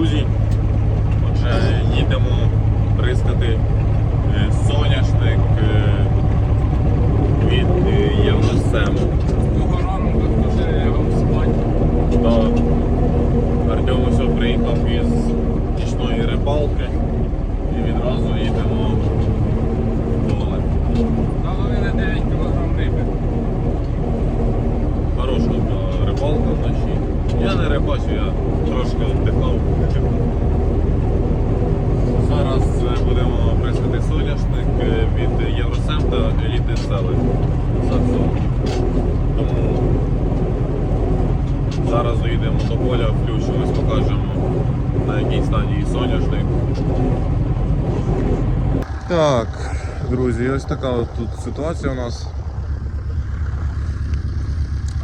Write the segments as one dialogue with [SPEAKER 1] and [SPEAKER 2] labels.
[SPEAKER 1] друзі. Отже, їдемо бризкати е, соняшник е, від е, Євросему.
[SPEAKER 2] Того ранку вже
[SPEAKER 1] спать. Артем ось приїхав із нічної рибалки і відразу їдемо Я я трошки віддихав. Зараз будемо бризкати соняшник від Євросем та Еліти Сели. Саксон. Тому зараз доїдемо до поля, включимось, покажемо на якій стадії соняшник. Так, друзі, ось така от тут ситуація у нас.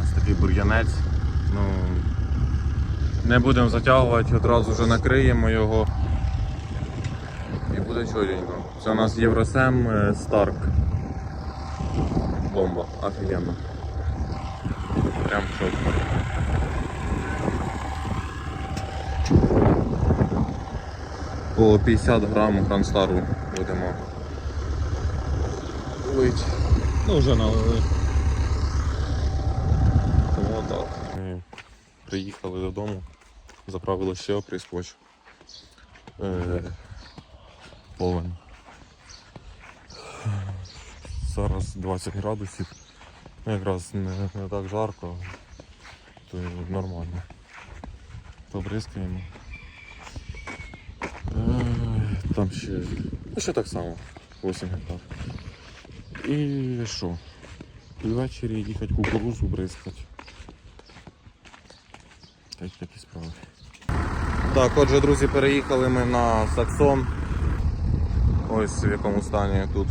[SPEAKER 1] Ось такий бур'янець. Ну, не будемо затягувати, одразу вже накриємо його. І буде чотенько. Це у нас Євросем е, Старк. Бомба, офігенно. Прям чітко. По 50 грам Грандстару будемо лить. Ну вже налили. Тому. Приїхали додому, заправили ще оприскоч. Е, повен. Зараз 20 градусів. Ну, Якраз не, не так жарко, то нормально. Побризкаємо. Е, Там ще, ну, ще так само, 8 гектар. І що? І ввечері їхати кукурузу бризкати. Так, такі справи. Так, отже, друзі, переїхали ми на Саксон. Ось в якому стані тут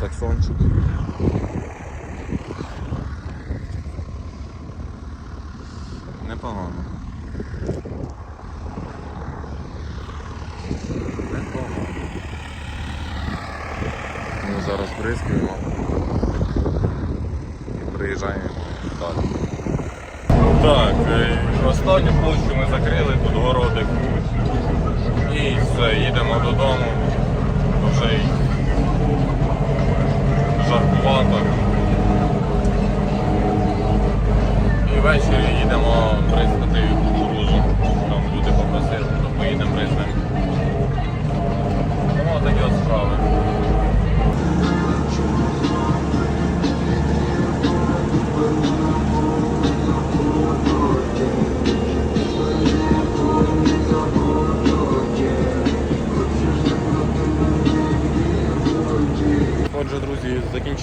[SPEAKER 1] саксончик. Непогано. Непогано. Ми зараз бризкаємо і приїжджаємо далі. Так, останню площу ми закрили, тут городик. І все, їдемо додому. Вже й жаркувато. І ввечері їдемо бризкати кукурузу. Там люди попросили, то поїдемо бризнемо.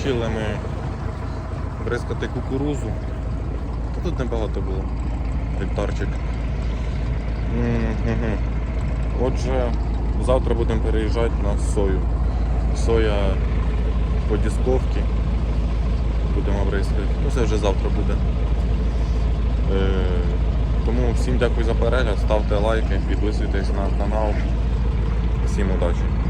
[SPEAKER 1] Друзі, ми бризкати кукурузу. Тут небагато було. Гектарчик. Отже, завтра будемо переїжджати на сою. Соя по дісковці. Будемо бризкати. Ну це вже завтра буде. Е, тому всім дякую за перегляд, ставте лайки, підписуйтесь на канал. Всім удачі!